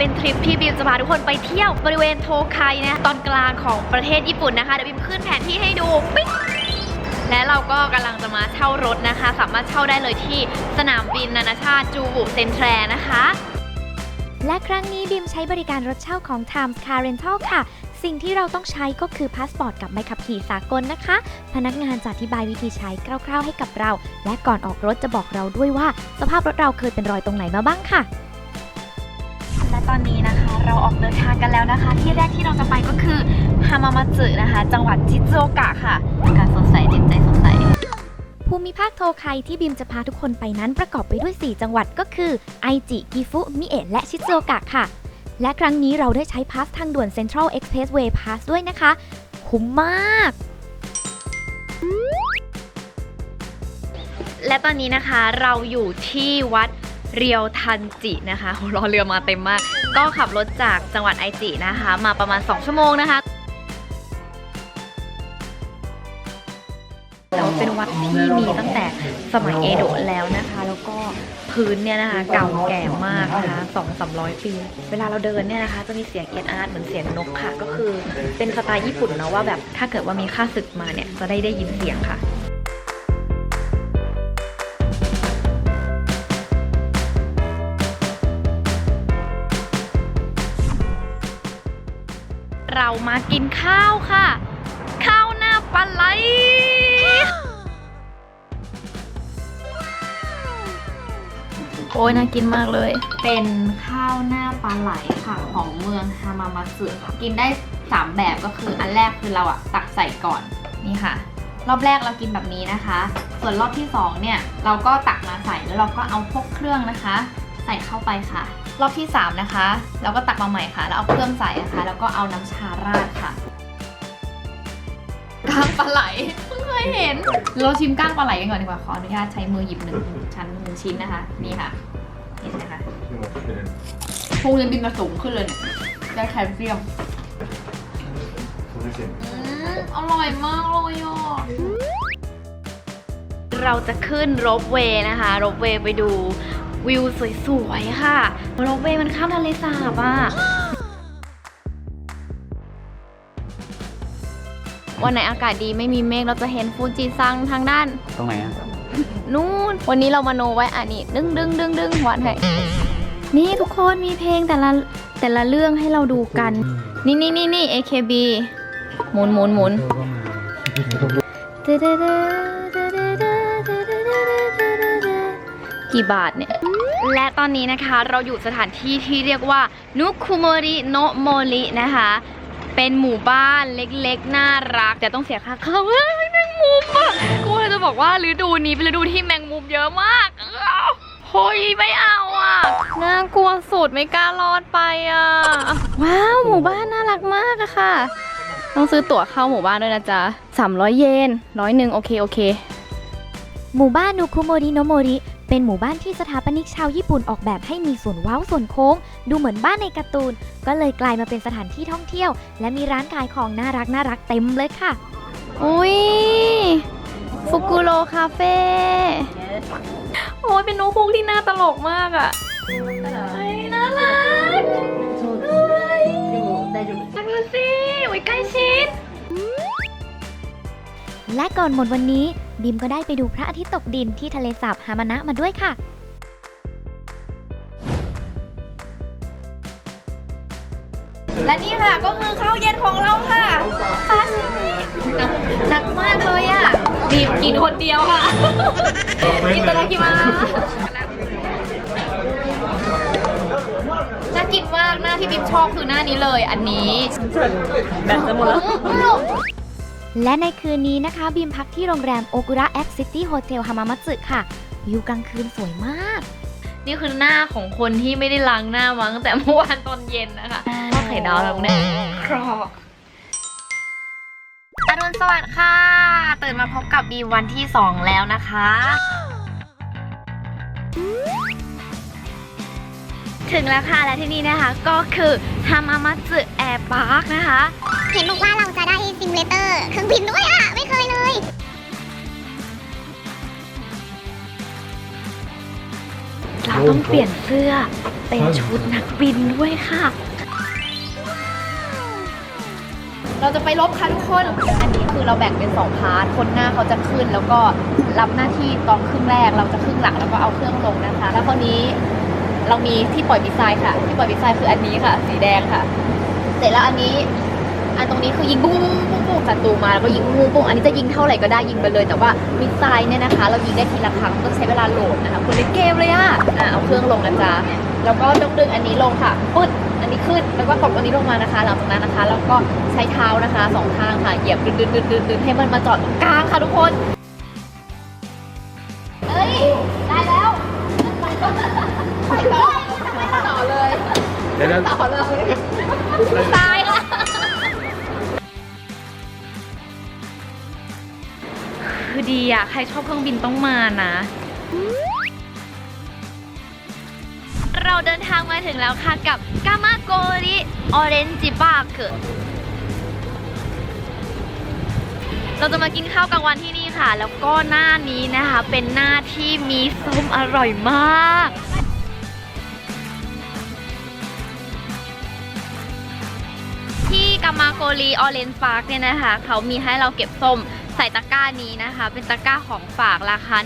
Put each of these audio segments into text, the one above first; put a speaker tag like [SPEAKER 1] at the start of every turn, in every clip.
[SPEAKER 1] เป็นทริปที่บิวจะพาทุกคนไปเที่ยวบริเวณโทไคนะตอนกลางของประเทศญี่ปุ่นนะคะ เดี๋ยวบิมขึ้นแผนที่ให้ดูปิ๊งและเราก็กำลังจะมาเช่ารถนะคะ สามารถเช่าได้เลยที่สนามบินนานาชาติจูบุเซนแทรนะคะ
[SPEAKER 2] และครั้งนี้บิมใช้บริการรถเช่าของ Times Car Rental ค่ะ สิ่งที่เราต้องใช้ก็คือพาสปอร์ตกับใบขับขี่สากลนะคะ พนักงานจะอธิบายวิธีใช้คร่าวๆให้กับเรา และก่อนออกรถจะบอกเราด้วยว่า สภาพรถเราเคยเป็นรอยตรงไหนมาบ้างค่ะ
[SPEAKER 1] ตอนนี้นะคะ เราออกเดินทางกันแล้วนะคะ ที่แรกที่เราจะไปก็คือฮามามาจึนะคะ จังหวัดจิโจกะค่ะอากาศสดใสจิตใจสดใส
[SPEAKER 2] ภูมิภาคโทไคที่บิมจะพาทุกคนไปนั้นประกอบไปด้วย 4 จังหวัดก็คือไอจิกิฟุมิเอะและชิโจกะค่ะ และครั้งนี้เราได้ใช้พาสทางด่วน Central Expressway Pass ด้วยนะคะ คุ้มมาก
[SPEAKER 1] และตอนนี้นะคะเราอยู่ที่วัด เรียวทันจินะคะรอเรือมาเต็มมาก ก็ขับรถจากจังหวัดไอจินะคะ มาประมาณ 2 ชั่วโมงนะคะแต่ว่าเป็นวัดที่มีตั้งแต่สมัยเอโดะแล้วนะคะ แล้วก็พื้นเนี่ยนะคะเก่าแก่มากนะคะสองสามร้อยปี เวลาเราเดินเนี่ยนะคะ จะมีเสียงเอียดอาร์ตเหมือนเสียงนกค่ะ ก็คือเป็นสไตล์ญี่ปุ่นเนาะว่าแบบถ้าเกิดว่ามีค่าศึกมาเนี่ยจะได้ได้ยินเสียงค่ะ เรามากินข้าวค่ะ ข้าวหน้าปลาไหลโอ้ยน่ากินมากเลย เป็นข้าวหน้าปลาไหลค่ะของเมืองฮามามาสึค่ะกินได้ 3 แบบก็คืออันแรกคือเราอะตักใส่ก่อนนี่ค่ะ รอบแรกเรากินแบบนี้นะคะ ส่วนรอบที่2เนี่ยเราก็ตักมาใส่แล้วเราก็เอาพวกเครื่องนะคะใส่เข้าไปค่ะ รอบที่ 3 นะคะ เราก็ตักมาใหม่ค่ะ แล้วเอาเครื่องใส่นะคะ แล้วก็เอาน้ำชาราดค่ะก้างปลาไหลเพิ่งเคยเห็น เราชิมก้างปลาไหลกันก่อนดีกว่าขออนุญาตใช้มือหยิบหนึ่งชั้นหนึ่งชิ้นนะคะ นี่ค่ะเห็นไหมคะพุงเรียนบินมาสูงขึ้นเลยเนี่ยได้แคลเซียมอืมอร่อยมากเลยอะเราจะขึ้นรบเวนะคะ รบเวไปดู วิวสวยๆค่ะรบเวย์มันข้ามทะเลสาบอะวันไหนอากาศดีไม่มีเมฆเราจะเห็นฟูจิซังทางด้าน
[SPEAKER 3] ตรงไหนอะ
[SPEAKER 1] นู่น วันนี้เรามาโนไว้อะนี่ดึงดึงดึงดึงหวานให้ นี่ทุกคนมีเพลงแต่ละแต่ละเรื่องให้เราดูกัน นี่นี่นี่นี่ AKB หมุนหมุนหมุนกี่บาทเนี่ย และตอนนี้นะคะเราอยู่สถานที่ที่เรียกว่านุคุโมริโนโมรินะคะ เป็นหมู่บ้านเล็กๆ น่ารัก แต่ต้องเสียค่าเข้าแมงมุมอะกูจะบอกว่าฤดูนี้เป็นฤดูที่แมงมุมเยอะมากโฮ้ยไม่เอาอะน่ากลัวสุดไม่กล้ารอดไปอะ ว้าว หมู่บ้านน่ารักมากอะค่ะ ต้องซื้อตั๋วเข้าหมู่บ้านด้วยนะจ๊ะ300 เยนร้อยหนึ่งโอเคโอเค
[SPEAKER 2] หมู่บ้านนูคุโมริโนโมริ เป็นหมู่บ้านที่สถาปนิกชาวญี่ปุ่นออกแบบให้มีส่วนเว้าส่วนโค้ง ดูเหมือนบ้านในการ์ตูน ก็เลยกลายมาเป็นสถานที่ท่องเที่ยว และมีร้านขายของน่ารักน่ารักเต็มเลยค่ะ
[SPEAKER 1] อุ้ยฟุกุโรคาเฟ่โอ้ยเป็นนกฮูกที่น่าตลกมากอะ่ะเฮ้ยน่ารักเฮ้ยจังเลยสิโอ้ยใกล้ชิด
[SPEAKER 2] และก่อนหมดวันนี้ บิมก็ได้ไปดูพระอาทิตย์ตกดินที่ทะเลสาบฮามานะมาด้วยค่ะ
[SPEAKER 1] และนี่ค่ะก็คือข้าวเย็นของเราค่ะซาชิมิหนักหนักมากเลยอะ่ะบีบกินคนเดียวค่ะ กินตะกิมาน่ากินมากหน้าที่บิมชอบคือหน้านี้เลย อันนี้แบตจะหมดแล้ว
[SPEAKER 2] และในคืนนี้นะคะบิมพักที่โรงแรมโอกุระแอคซิตี้โฮเทลฮามามัตสึค่ะวิวกลางคืนสวยมาก
[SPEAKER 1] นี่คือหน้าของคนที่ไม่ได้ล้างหน้ามาตั้งแต่เมื่อวานตอนเย็นนะคะข้าวไข่ดาวแล้วเนี่ยครอกอรุณสวัสดิ์ค่ะ ตื่นมาพบกับบีมวันที่ 2 แล้วนะคะ ถึงแล้วค่ะและที่นี่นะคะก็คือฮามามัตสึแอร์พาร์คนะคะ
[SPEAKER 4] เห็นบอกว่าเราจะได้ซิมูเลเตอร์เครื่องบินด้วยอะไม่เคยเลย
[SPEAKER 1] สเราต้องเปลี่ยนเสื้อเป็นชุดนักบินด้วยค่ะ เราจะไปลบค่ะทุกคน อันนี้คือเราแบ่งเป็นสองพาร์ท คนหน้าเขาจะขึ้น แล้วก็รับหน้าที่ตอนครึ่งแรก เราจะครึ่งหลังแล้วก็เอาเครื่องลงนะคะ แล้วคราวนี้เรามีที่ปล่อยมิสไซล์ค่ะ ที่ปล่อยมิสไซล์คืออันนี้ค่ะ สีแดงค่ะ เสร็จแล้วอันนี้ อันตรงนี้คือยิงปุ้งปุ้งปุ้งศัตรูมาแล้วก็ยิงปุ้งปุ้งอันนี้จะยิงเท่าไหร่ก็ได้ยิงไปเลย แต่ว่ามิสไซล์เนี่ยนะคะ เรายิงได้ทีละครั้งต้องใช้เวลาโหลดนะคะคุณเล่นเกมเลยอะอะเอาเครื่องลงนะจ๊ะแล้วก็ต้องดึงอันนี้ลงค่ะปึ๊ดอันนี้ขึ้นแล้วก็ตบอันนี้ลงมานะคะหลังจากนั้นนะคะแล้วก็ใช้เท้านะคะสองข้างค่ะเหยียบดึงดึงดึงดึงดึงให้มันมาจอดตรงกลางค่ะทุกคนเอ้ยได้แล้วไปเลยต่อเลย
[SPEAKER 3] เดี๋ยวนะ
[SPEAKER 1] ต่อเลยตาย ดีอะใครชอบเครื่องบินต้องมานะ เราเดินทางมาถึงแล้วค่ะกับกามาโกริออเรนจิบาร์กเราจะมากินข้าวกลางวันที่นี่ค่ะ แล้วก็หน้านี้นะคะ เป็นหน้าที่มีส้มอร่อยมากที่กามาโกรีออเรนจ์พาร์คเนี่ยนะคะ เขามีให้เราเก็บส้ม ส่ตะกร้านี้นะคะ เป็นตะกร้าของฝากราคา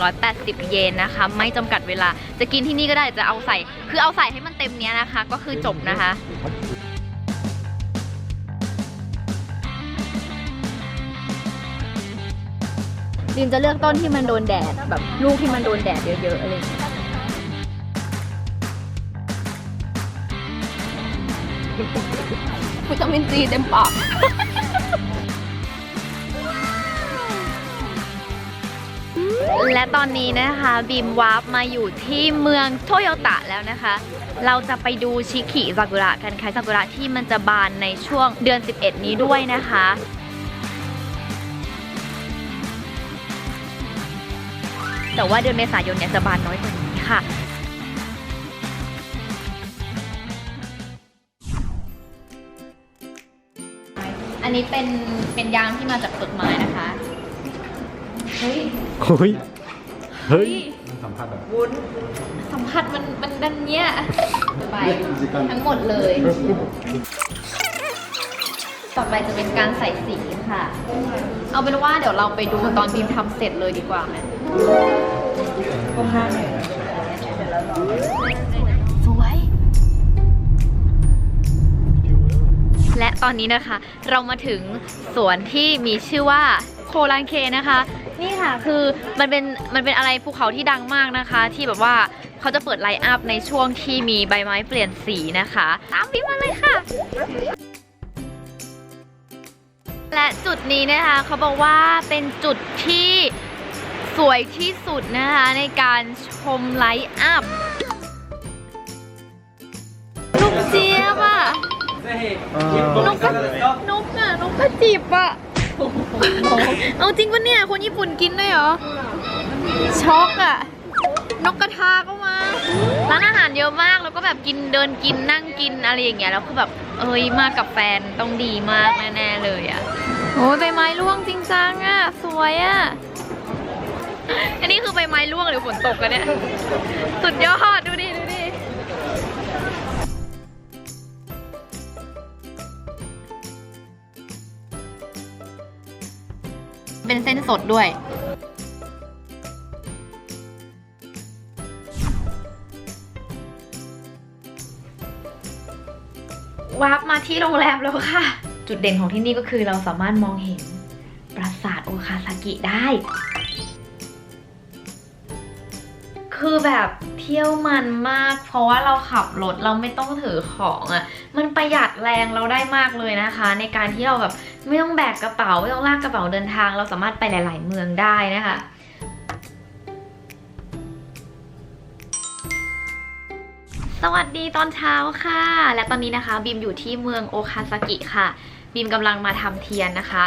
[SPEAKER 1] 1,180 เยนนะคะ ไม่จำกัดเวลา จะกินที่นี่ก็ได้จะเอาใส่ คือเอาใส่ให้มันเต็มเนี้ยนะคะ ก็คือจบนะคะดิมจะเลือกต้นที่มันโดนแดดแบบลูกที่มันโดนแดดเยอะๆอะไรอย่างเงี้ยวิตามินซีเต็มปาก และตอนนี้นะคะบีมวาร์ปมาอยู่ที่เมืองโตโยตะแล้วนะคะ เราจะไปดูชิคิซากุระกันค่ะซากุระที่มันจะบานในช่วงเดือน 11 นี้ด้วยนะคะแต่ว่าเดือนเมษายนเนี่ยจะบานน้อยกว่านี้ค่ะ อันนี้เป็นเป็นยางที่มาจากต้นไม้นะคะ ฮ้ย
[SPEAKER 3] เฮ้ย เฮ้ย
[SPEAKER 1] สัมผัสมันมันดันเนี้ยไปทั้งหมดเลย ต่อไปจะเป็นการใส่สีค่ะ เอาเป็นว่าเดี๋ยวเราไปดูตอนบีมทำเสร็จเลยดีกว่าไหมสวย และตอนนี้นะคะ เรามาถึงสวนที่มีชื่อว่าโคลันเคนะคะ นี่ค่ะคือมันเป็นมันเป็นอะไรภูเขาที่ดังมากนะคะ ที่แบบว่าเขาจะเปิดไลน์อัพในช่วงที่มีใบไม้เปลี่ยนสีนะคะ ตามพี่มาเลยค่ะ และจุดนี้นะคะเขาบอกว่าเป็นจุดที่สวยที่สุดนะคะในการชมไลท์อัพลูกเจี๊ยบอะนุกกระนกอะนกกระจิบอะ เอาจริงปะเนี่ย คนญี่ปุ่นกินได้เหรอ ช็อกอะนกกระทาก็มา ร้านอาหารเยอะมากแล้วก็แบบกินเดินกินนั่งกินอะไรอย่างเงี้ยแล้วคือแบบเอ้ยมากับแฟนต้องดีมากแน่ๆเลยอะโอ้ยใบไม้ร่วงจริงจังอะสวยอะอันนี้คือใบไม้ร่วงหรือฝนตกกันเนี่ย สุดยอดดูดิ เป็นเส้นสดด้วยวาร์ปมาที่โรงแรมแล้วค่ะ จุดเด่นของที่นี่ก็คือเราสามารถมองเห็นปราสาทโอคาซากิได้ คือแบบ เที่ยวมันมาก เพราะว่าเราขับรถเราไม่ต้องถือของอะ่ะ มันประหยัดแรงเราได้มากเลยนะคะ ในการที่เราแบบไม่ต้องแบกกระเป๋าไม่ต้องลากกระเป๋าเดินทาง เราสามารถไปหลาย ๆ เมืองได้นะคะสวัสดีตอนเช้าค่ะ และตอนนี้นะคะบีมอยู่ที่เมืองโอคาซากิค่ะบีมกำลังมาทำเทียนนะคะ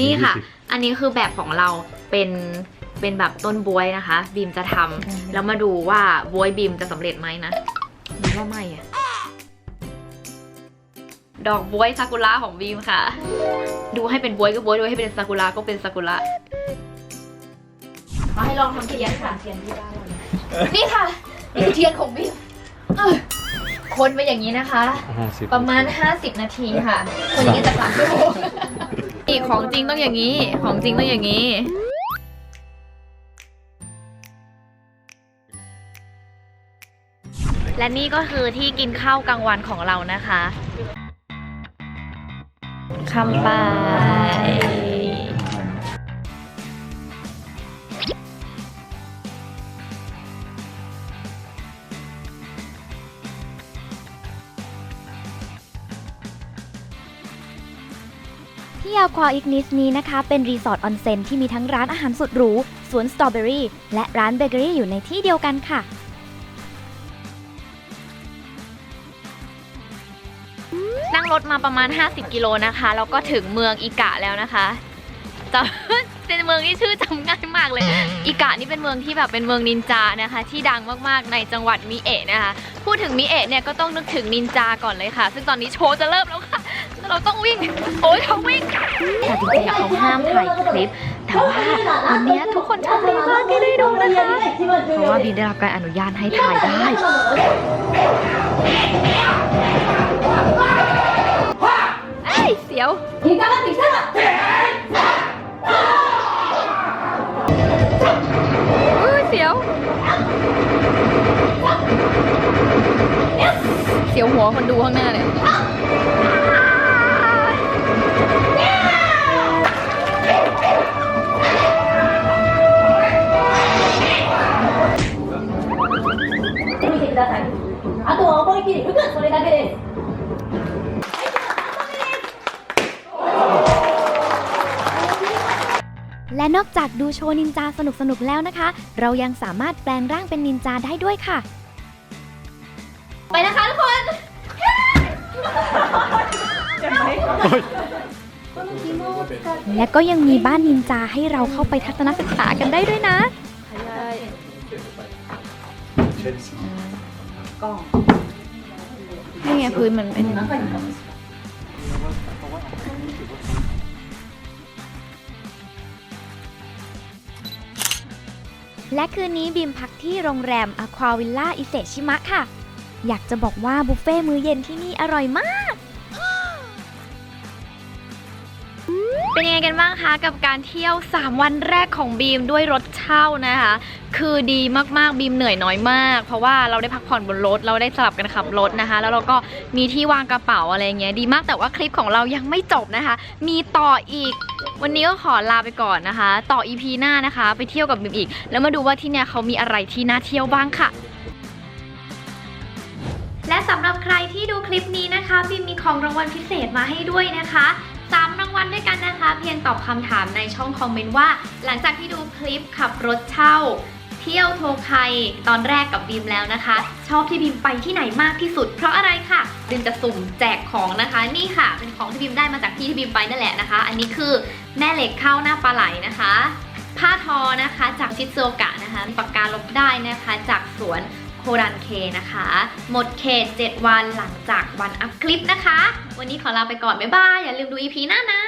[SPEAKER 1] นี่ค่ะ อันนี้คือแบบของเราเป็น เป็นแบบต้นบวยนะคะ บีมจะทำแล้วมาดูว่าบวยบีมจะสำเร็จไหมนะบีมว่าไม่อะดอกบวยซากุระของบีมค่ะ ดูให้เป็นบวยก็บวยดูให้เป็นซากุระก็เป็นซากุระมาให้ลองทำเทียนค่ะเทียนที่บ้านเรานี่ค่ะนี่คือเทียนของบิมเอ้ยคนไปอย่างนี้นะคะ
[SPEAKER 3] ห้าสิบ
[SPEAKER 1] ประมาณ 50 นาทีค่ะ คนอย่างนี้จะสามชั่วโมงนี่ของจริงต้องอย่างนี้ ของจริงต้องอย่างนี้ และนี่ก็คือที่กินข้าวกลางวันของเรานะคะคำไป
[SPEAKER 2] ที่ยาวควาอิกนิสนี้นะคะ เป็นรีสอร์ทออนเซ็นที่มีทั้งร้านอาหารสุดหรู สวนสตรอเบอรี่ และร้านเบเกอรี่อยู่ในที่เดียวกันค่ะ
[SPEAKER 1] รถมาประมาณ 50 กิโลนะคะ แล้วก็ถึงเมืองอิกะแล้วนะคะจะเป็นเมืองที่ชื่อจำง่ายมากเลย อิกะนี่เป็นเมืองที่แบบเป็นเมืองนินจานะคะ ที่ดังมากๆในจังหวัดมิเอะนะคะ พูดถึงมิเอะเนี่ยก็ต้องนึกถึงนินจาก่อนเลยค่ะ ซึ่งตอนนี้โชว์จะเริ่มแล้วค่ะ เราต้องวิ่ง โอ้ยเขาวิ่งแต่จริงๆเขาห้ามถ่ายคลิป แต่ว่าวันนี้ทุกคนโชคดีมากที่ได้ดูนะคะ เพราะว่าบีได้รับการอนุญาตให้ถ่ายได้ เอ้ยเสียวอุ้ยเสียว เสียวหัวคนดูข้างหน้าเลย
[SPEAKER 5] あとは思い切り吹くそれだけです
[SPEAKER 2] และนอกจากดูโชว์นินจาสนุกๆแล้วนะคะ เรายังสามารถแปลงร่างเป็นนินจาได้ด้วยค่ะ
[SPEAKER 1] ไปนะคะทุกคน
[SPEAKER 2] และก็ยังมีบ้านนินจาให้เราเข้าไปทัศนศึกษากันได้ด้วยนะ
[SPEAKER 1] นี่ไงพื้นมันเป็น
[SPEAKER 2] และคืนนี้บิมพักที่โรงแรมอควาวิลล่าอิเซชิมะค่ะ อยากจะบอกว่าบุฟเฟ่ต์มื้อเย็นที่นี่อร่อยมาก
[SPEAKER 1] เป็นยังไงกันบ้างคะกับการเที่ยว 3 วันแรกของบีมด้วยรถเช่านะคะ คือดีมากๆบีมเหนื่อยน้อยมาก เพราะว่าเราได้พักผ่อนบนรถ เราได้สลับกันขับรถนะคะ แล้วเราก็มีที่วางกระเป๋าอะไรเงี้ยดีมากแต่ว่าคลิปของเรายังไม่จบนะคะ มีต่ออีก วันนี้ก็ขอลาไปก่อนนะคะ ต่อ EP หน้านะคะ ไปเที่ยวกับบิมอีก แล้วมาดูว่าที่เนี่ยเขามีอะไรที่น่าเที่ยวบ้างค่ะ และสำหรับใครที่ดูคลิปนี้นะคะบิมมีของรางวัลพิเศษมาให้ด้วยนะคะสามรางวัลด้วยกันนะคะ เพียงตอบคำถามในช่องคอมเมนต์ว่า หลังจากที่ดูคลิปขับรถเช่า เที่ยวโทไคตอนแรกกับบีมแล้วนะคะ ชอบที่บีมไปที่ไหนมากที่สุด เพราะอะไรค่ะบีมจะสุ่มแจกของนะคะ นี่ค่ะ เป็นของที่บีมได้มาจากที่ที่บีมไปนั่นแหละนะคะ อันนี้คือแม่เหล็กข้าวหน้าปลาไหลนะคะ ผ้าทอนะคะจากชิโซกะนะคะปากกาลบได้นะคะจากสวนโครันเคนะคะ หมดเขต 7 วันหลังจากวันอัพคลิปนะคะ วันนี้ขอลาไปก่อนบ๊ายบายอย่าลืมดู EP หน้านะ